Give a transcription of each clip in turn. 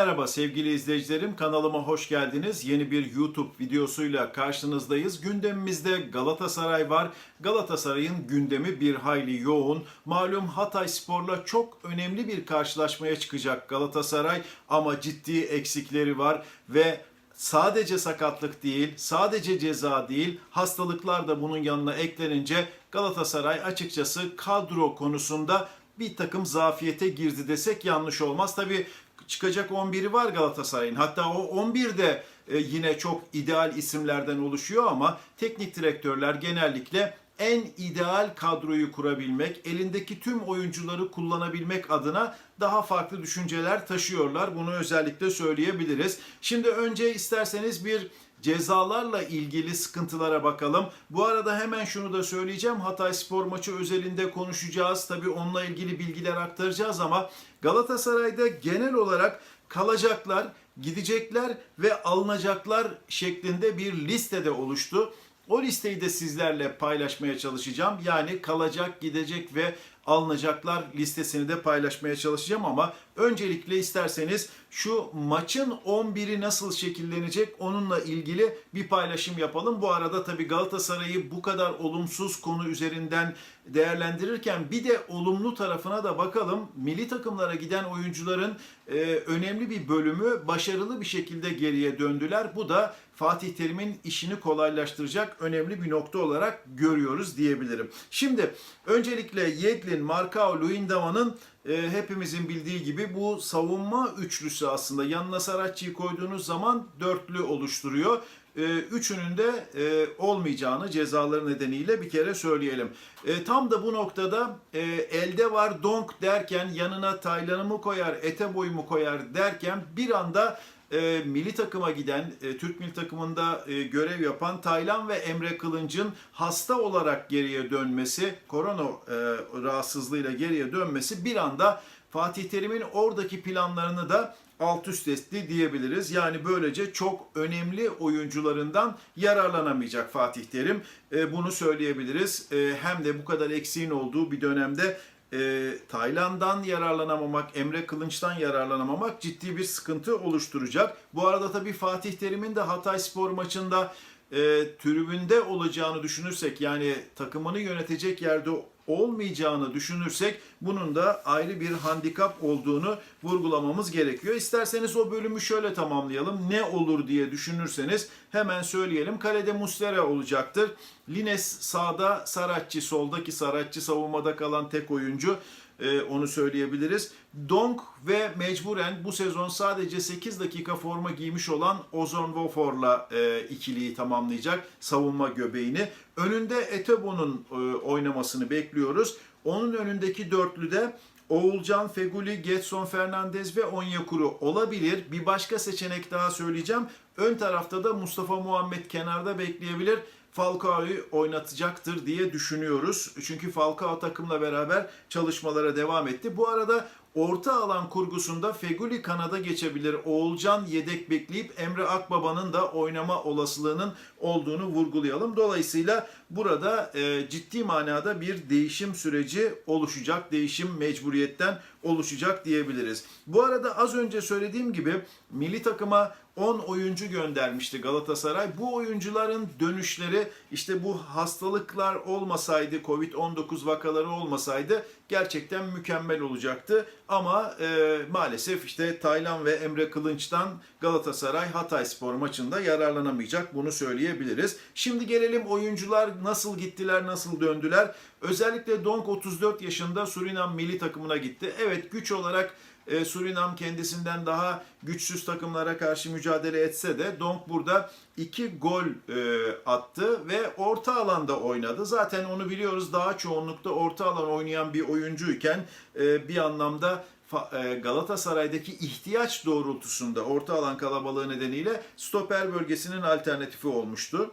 Merhaba sevgili izleyicilerim kanalıma hoş geldiniz. Yeni bir YouTube videosuyla karşınızdayız. Gündemimizde Galatasaray var. Galatasaray'ın gündemi bir hayli yoğun. Malum Hatay Spor'la çok önemli bir karşılaşmaya çıkacak Galatasaray ama ciddi eksikleri var ve sadece sakatlık değil, sadece ceza değil, hastalıklar da bunun yanına eklenince Galatasaray açıkçası kadro konusunda bir takım zafiyete girdi desek yanlış olmaz. Tabii çıkacak 11'i var Galatasaray'ın. Hatta o 11 de e, yine çok ideal isimlerden oluşuyor ama teknik direktörler genellikle en ideal kadroyu kurabilmek, elindeki tüm oyuncuları kullanabilmek adına daha farklı düşünceler taşıyorlar. Bunu özellikle söyleyebiliriz. Şimdi önce isterseniz bir cezalarla ilgili sıkıntılara bakalım. Bu arada hemen şunu da söyleyeceğim. Hatay Spor maçı özelinde konuşacağız. Tabii onunla ilgili bilgiler aktaracağız ama Galatasaray'da genel olarak kalacaklar, gidecekler ve alınacaklar şeklinde bir listede oluştu. O listeyi de sizlerle paylaşmaya çalışacağım. Yani kalacak, gidecek ve alınacaklar listesini de paylaşmaya çalışacağım ama öncelikle isterseniz şu maçın 11'i nasıl şekillenecek onunla ilgili bir paylaşım yapalım. Bu arada tabii Galatasaray'ı bu kadar olumsuz konu üzerinden değerlendirirken bir de olumlu tarafına da bakalım. Milli takımlara giden oyuncuların e, önemli bir bölümü başarılı bir şekilde geriye döndüler. Bu da Fatih Terim'in işini kolaylaştıracak önemli bir nokta olarak görüyoruz diyebilirim. Şimdi öncelikle Yedlin, Markao, Luyendama'nın e, hepimizin bildiği gibi bu savunma üçlüsü aslında yanına Saratçı'yı koyduğunuz zaman dörtlü oluşturuyor. E, üçünün de e, olmayacağını cezaları nedeniyle bir kere söyleyelim. E, tam da bu noktada e, elde var donk derken yanına Taylan'ı mı koyar, Eteboy'u mu koyar derken bir anda e, milli takıma giden, e, Türk milli takımında e, görev yapan Taylan ve Emre Kılınç'ın hasta olarak geriye dönmesi, korona e, rahatsızlığıyla geriye dönmesi bir anda Fatih Terim'in oradaki planlarını da alt üst etti diyebiliriz. Yani böylece çok önemli oyuncularından yararlanamayacak Fatih Terim. E, bunu söyleyebiliriz. E, hem de bu kadar eksiğin olduğu bir dönemde e, Tayland'dan yararlanamamak, Emre Kılınç'tan yararlanamamak ciddi bir sıkıntı oluşturacak. Bu arada tabii Fatih Terim'in de Hatay Spor maçında e, tribünde olacağını düşünürsek yani takımını yönetecek yerde olmayacağını düşünürsek bunun da ayrı bir handikap olduğunu vurgulamamız gerekiyor. İsterseniz o bölümü şöyle tamamlayalım. Ne olur diye düşünürseniz hemen söyleyelim. Kalede Muslera olacaktır. Lines sağda, Saratçı soldaki Saratçı savunmada kalan tek oyuncu. Ee, onu söyleyebiliriz. Donk ve mecburen bu sezon sadece 8 dakika forma giymiş olan Ozon Wofor'la e, ikiliyi tamamlayacak savunma göbeğini. Önünde Etebo'nun e, oynamasını bekliyoruz. Onun önündeki dörtlüde Oğulcan, Feguli, Getson Fernandez ve Onyekuru olabilir. Bir başka seçenek daha söyleyeceğim. Ön tarafta da Mustafa Muhammed kenarda bekleyebilir. Falcao'yu oynatacaktır diye düşünüyoruz. Çünkü Falcao takımla beraber çalışmalara devam etti. Bu arada orta alan kurgusunda Feguli kanada geçebilir. Oğulcan yedek bekleyip Emre Akbaba'nın da oynama olasılığının olduğunu vurgulayalım. Dolayısıyla burada e, ciddi manada bir değişim süreci oluşacak. Değişim mecburiyetten oluşacak diyebiliriz. Bu arada az önce söylediğim gibi milli takıma 10 oyuncu göndermişti Galatasaray. Bu oyuncuların dönüşleri işte bu hastalıklar olmasaydı, Covid-19 vakaları olmasaydı gerçekten mükemmel olacaktı. Ama e, maalesef işte Taylan ve Emre Kılınç'tan Galatasaray Hatay Spor maçında yararlanamayacak. Bunu söyleyebiliriz. Şimdi gelelim oyuncular nasıl gittiler, nasıl döndüler. Özellikle Donk 34 yaşında Surinam milli takımına gitti. Evet güç olarak e, Surinam kendisinden daha güçsüz takımlara karşı mücadele etse de Donk burada iki gol e, attı ve orta alanda oynadı. Zaten onu biliyoruz daha çoğunlukta orta alan oynayan bir oyuncuyken e, bir anlamda e, Galatasaray'daki ihtiyaç doğrultusunda orta alan kalabalığı nedeniyle stoper bölgesinin alternatifi olmuştu.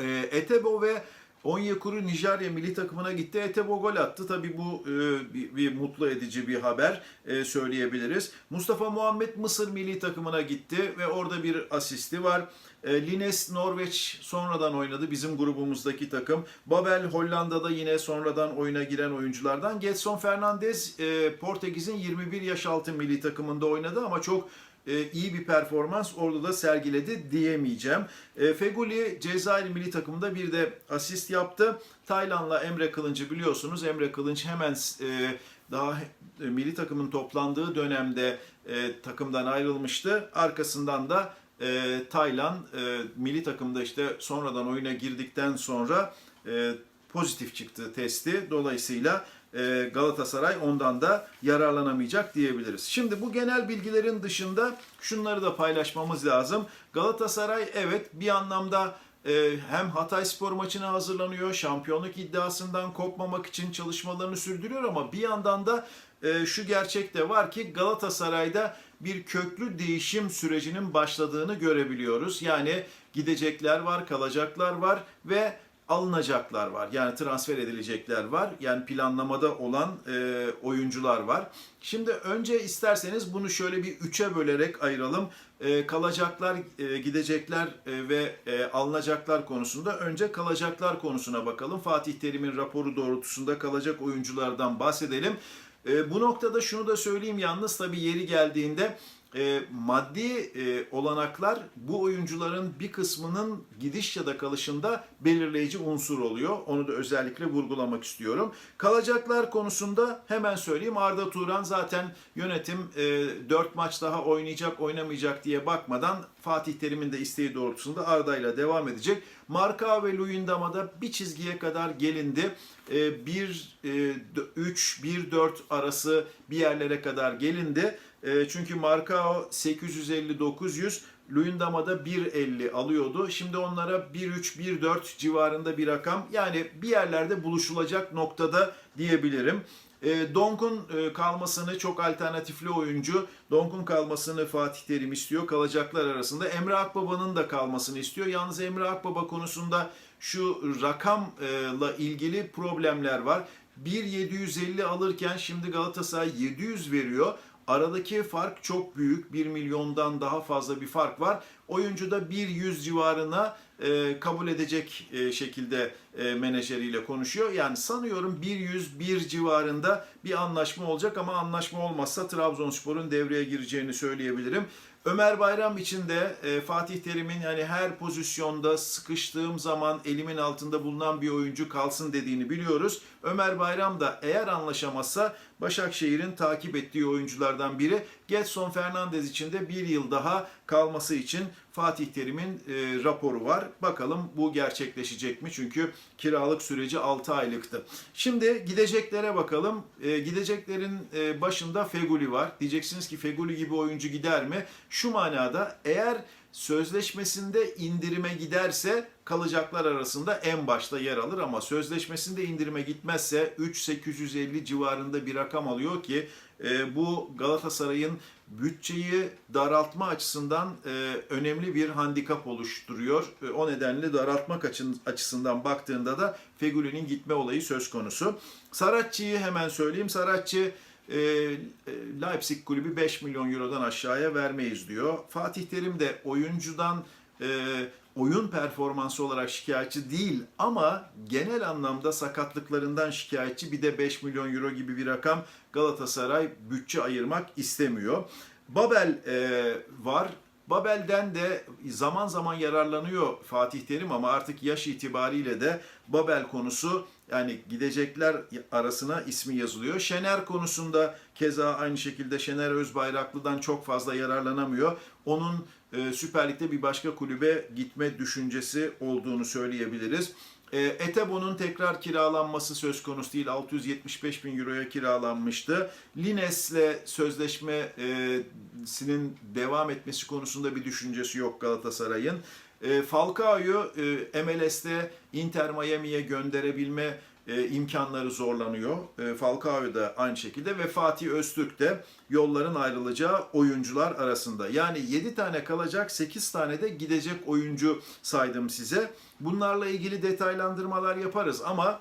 E, Etebo ve Onyekuru Nijerya milli takımına gitti. Etebo gol attı. Tabii bu e, bir, bir mutlu edici bir haber e, söyleyebiliriz. Mustafa Muhammed Mısır milli takımına gitti ve orada bir asisti var. E, Lines Norveç sonradan oynadı bizim grubumuzdaki takım. Babel Hollanda'da yine sonradan oyuna giren oyunculardan. Getson Fernandez e, Portekiz'in 21 yaş altı milli takımında oynadı ama çok e, iyi bir performans orada da sergiledi diyemeyeceğim. E, Feguli Cezayir milli takımında bir de asist yaptı. Taylan'la Emre Kılınç'ı biliyorsunuz. Emre Kılınç hemen e, daha e, milli takımın toplandığı dönemde takımdan ayrılmıştı. Arkasından da e, Taylan milli takımda işte sonradan oyuna girdikten sonra pozitif çıktı testi. Dolayısıyla e, Galatasaray ondan da yararlanamayacak diyebiliriz. Şimdi bu genel bilgilerin dışında şunları da paylaşmamız lazım. Galatasaray evet bir anlamda e, hem Hatay Spor maçına hazırlanıyor, şampiyonluk iddiasından kopmamak için çalışmalarını sürdürüyor ama bir yandan da e, şu gerçek de var ki Galatasaray'da bir köklü değişim sürecinin başladığını görebiliyoruz. Yani gidecekler var, kalacaklar var ve alınacaklar var. Yani transfer edilecekler var. Yani planlamada olan e, oyuncular var. Şimdi önce isterseniz bunu şöyle bir üçe bölerek ayıralım. E, kalacaklar, e, gidecekler e, ve e, alınacaklar konusunda önce kalacaklar konusuna bakalım. Fatih Terim'in raporu doğrultusunda kalacak oyunculardan bahsedelim. E, bu noktada şunu da söyleyeyim yalnız tabii yeri geldiğinde e, maddi e, olanaklar bu oyuncuların bir kısmının gidiş ya da kalışında belirleyici unsur oluyor. Onu da özellikle vurgulamak istiyorum. Kalacaklar konusunda hemen söyleyeyim Arda Turan zaten yönetim e, 4 maç daha oynayacak oynamayacak diye bakmadan Fatih Terim'in de isteği doğrultusunda Arda ile devam edecek. Marka ve Luyendama'da bir çizgiye kadar gelindi. 1 3 1 4 arası bir yerlere kadar gelindi. E, çünkü Marcao 850-900, Luyendama'da 1.50 alıyordu. Şimdi onlara 1.3-1.4 civarında bir rakam. Yani bir yerlerde buluşulacak noktada diyebilirim. E, Donk'un e, kalmasını çok alternatifli oyuncu. Donk'un kalmasını Fatih Terim istiyor. Kalacaklar arasında. Emre Akbaba'nın da kalmasını istiyor. Yalnız Emre Akbaba konusunda şu rakamla ilgili problemler var. 1.750 alırken şimdi Galatasaray 700 veriyor. Aradaki fark çok büyük. 1 milyondan daha fazla bir fark var. Oyuncu da 1.100 civarına e, kabul edecek e, şekilde e, menajeriyle konuşuyor. Yani sanıyorum 1.101 civarında bir anlaşma olacak ama anlaşma olmazsa Trabzonspor'un devreye gireceğini söyleyebilirim. Ömer Bayram için de e, Fatih Terim'in yani her pozisyonda sıkıştığım zaman elimin altında bulunan bir oyuncu kalsın dediğini biliyoruz. Ömer Bayram da eğer anlaşamazsa Başakşehir'in takip ettiği oyunculardan biri. Getson Fernandez için de bir yıl daha kalması için Fatih Terim'in e, raporu var. Bakalım bu gerçekleşecek mi? Çünkü kiralık süreci 6 aylıktı. Şimdi gideceklere bakalım. E, gideceklerin e, başında Feguli var. Diyeceksiniz ki Feguli gibi oyuncu gider mi? Şu manada eğer sözleşmesinde indirime giderse kalacaklar arasında en başta yer alır ama sözleşmesinde indirime gitmezse 3.850 civarında bir rakam alıyor ki e, bu Galatasaray'ın bütçeyi daraltma açısından e, önemli bir handikap oluşturuyor. E, o nedenle daraltmak açısından baktığında da Feguli'nin gitme olayı söz konusu. Saratçı'yı hemen söyleyeyim. Saratçı e, Leipzig kulübü 5 milyon eurodan aşağıya vermeyiz diyor. Fatih Terim de oyuncudan e, oyun performansı olarak şikayetçi değil ama genel anlamda sakatlıklarından şikayetçi bir de 5 milyon euro gibi bir rakam Galatasaray bütçe ayırmak istemiyor. Babel e, var. Babel'den de zaman zaman yararlanıyor Fatih Terim ama artık yaş itibariyle de Babel konusu yani gidecekler arasına ismi yazılıyor. Şener konusunda keza aynı şekilde Şener Özbayraklı'dan çok fazla yararlanamıyor. Onun e, Süper Lig'de bir başka kulübe gitme düşüncesi olduğunu söyleyebiliriz. E, Etebo'nun tekrar kiralanması söz konusu değil. 675 bin euroya kiralanmıştı. Lines'le sözleşmesinin devam etmesi konusunda bir düşüncesi yok Galatasaray'ın. E, Falcao'yu e, MLS'te Inter Miami'ye gönderebilme e, imkanları zorlanıyor. E, Falcao da aynı şekilde ve Fatih Öztürk de yolların ayrılacağı oyuncular arasında. Yani 7 tane kalacak, 8 tane de gidecek oyuncu saydım size. Bunlarla ilgili detaylandırmalar yaparız ama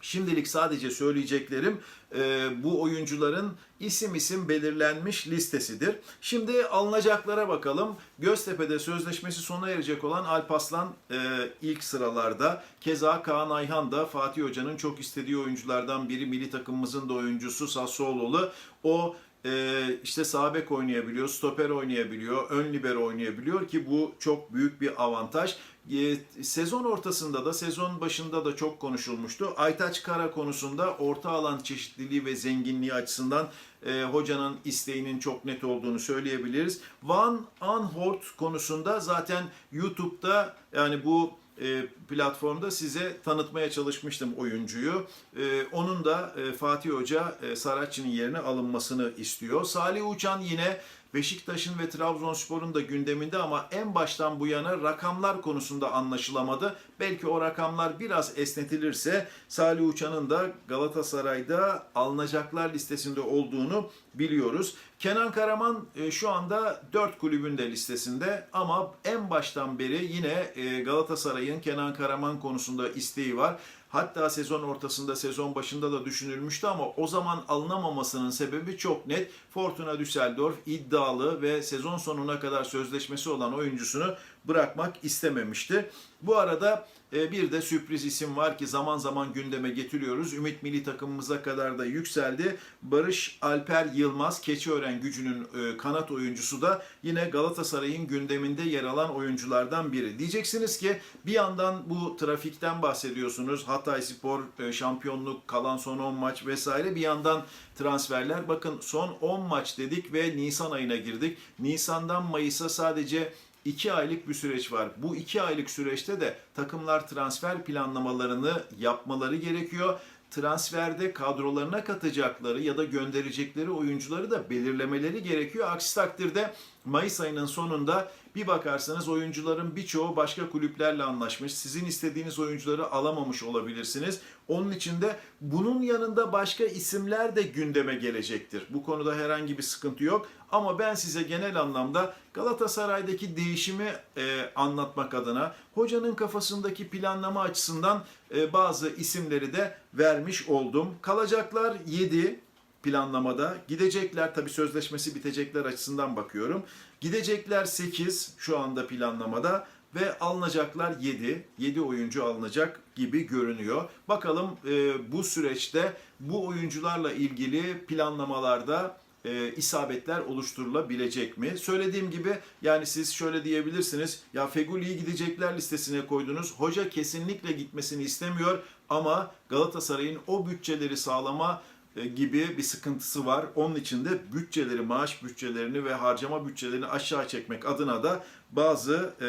Şimdilik sadece söyleyeceklerim e, bu oyuncuların isim isim belirlenmiş listesidir. Şimdi alınacaklara bakalım. Göztepe'de sözleşmesi sona erecek olan Alpaslan e, ilk sıralarda. Keza Kaan Ayhan da Fatih Hoca'nın çok istediği oyunculardan biri. Milli takımımızın da oyuncusu Sassuolo'lu. O e, işte sağ bek oynayabiliyor, stoper oynayabiliyor, ön libero oynayabiliyor ki bu çok büyük bir avantaj. E, sezon ortasında da sezon başında da çok konuşulmuştu. Aytaç Kara konusunda orta alan çeşitliliği ve zenginliği açısından e, hocanın isteğinin çok net olduğunu söyleyebiliriz. Van Aanholt konusunda zaten YouTube'da yani bu e, platformda size tanıtmaya çalışmıştım oyuncuyu. E, onun da e, Fatih Hoca e, Saratçı'nın yerine alınmasını istiyor. Salih Uçan yine Beşiktaş'ın ve Trabzonspor'un da gündeminde ama en baştan bu yana rakamlar konusunda anlaşılamadı. Belki o rakamlar biraz esnetilirse Salih Uçan'ın da Galatasaray'da alınacaklar listesinde olduğunu biliyoruz. Kenan Karaman e, şu anda 4 kulübün de listesinde ama en baştan beri yine e, Galatasaray'ın Kenan Karaman konusunda isteği var. Hatta sezon ortasında, sezon başında da düşünülmüştü ama o zaman alınamamasının sebebi çok net. Fortuna Düsseldorf iddialı ve sezon sonuna kadar sözleşmesi olan oyuncusunu bırakmak istememişti. Bu arada bir de sürpriz isim var ki zaman zaman gündeme getiriyoruz. Ümit milli takımımıza kadar da yükseldi. Barış Alper Yılmaz, Keçiören gücünün e, kanat oyuncusu da yine Galatasaray'ın gündeminde yer alan oyunculardan biri. Diyeceksiniz ki bir yandan bu trafikten bahsediyorsunuz. Hatay Spor e, şampiyonluk, kalan son 10 maç vesaire. Bir yandan transferler. Bakın son 10 maç dedik ve Nisan ayına girdik. Nisan'dan Mayıs'a sadece 2 aylık bir süreç var. Bu 2 aylık süreçte de takımlar transfer planlamalarını yapmaları gerekiyor. Transferde kadrolarına katacakları ya da gönderecekleri oyuncuları da belirlemeleri gerekiyor. Aksi takdirde Mayıs ayının sonunda bir bakarsanız oyuncuların birçoğu başka kulüplerle anlaşmış. Sizin istediğiniz oyuncuları alamamış olabilirsiniz. Onun için de bunun yanında başka isimler de gündeme gelecektir. Bu konuda herhangi bir sıkıntı yok. Ama ben size genel anlamda Galatasaray'daki değişimi e, anlatmak adına hocanın kafasındaki planlama açısından e, bazı isimleri de vermiş oldum. Kalacaklar 7 planlamada. Gidecekler tabi sözleşmesi bitecekler açısından bakıyorum. Gidecekler 8 şu anda planlamada ve alınacaklar 7. 7 oyuncu alınacak gibi görünüyor. Bakalım e, bu süreçte bu oyuncularla ilgili planlamalarda e, isabetler oluşturulabilecek mi? Söylediğim gibi yani siz şöyle diyebilirsiniz. Ya Feguli'yi gidecekler listesine koydunuz. Hoca kesinlikle gitmesini istemiyor ama Galatasaray'ın o bütçeleri sağlama gibi bir sıkıntısı var. Onun için de bütçeleri, maaş bütçelerini ve harcama bütçelerini aşağı çekmek adına da bazı e,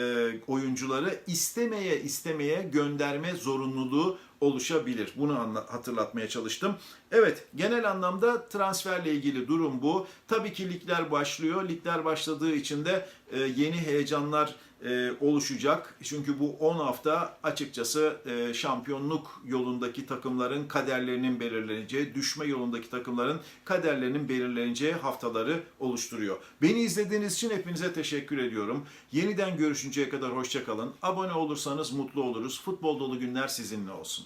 oyuncuları istemeye istemeye gönderme zorunluluğu oluşabilir. Bunu anla- hatırlatmaya çalıştım. Evet, genel anlamda transferle ilgili durum bu. Tabii ki ligler başlıyor. Ligler başladığı için de e, yeni heyecanlar e, oluşacak. Çünkü bu 10 hafta açıkçası e, şampiyonluk yolundaki takımların kaderlerinin belirleneceği, düşme yolundaki takımların kaderlerinin belirleneceği haftaları oluşturuyor. Beni izlediğiniz için hepinize teşekkür ediyorum. Yeniden görüşünceye kadar hoşçakalın. Abone olursanız mutlu oluruz. Futbol dolu günler sizinle olsun.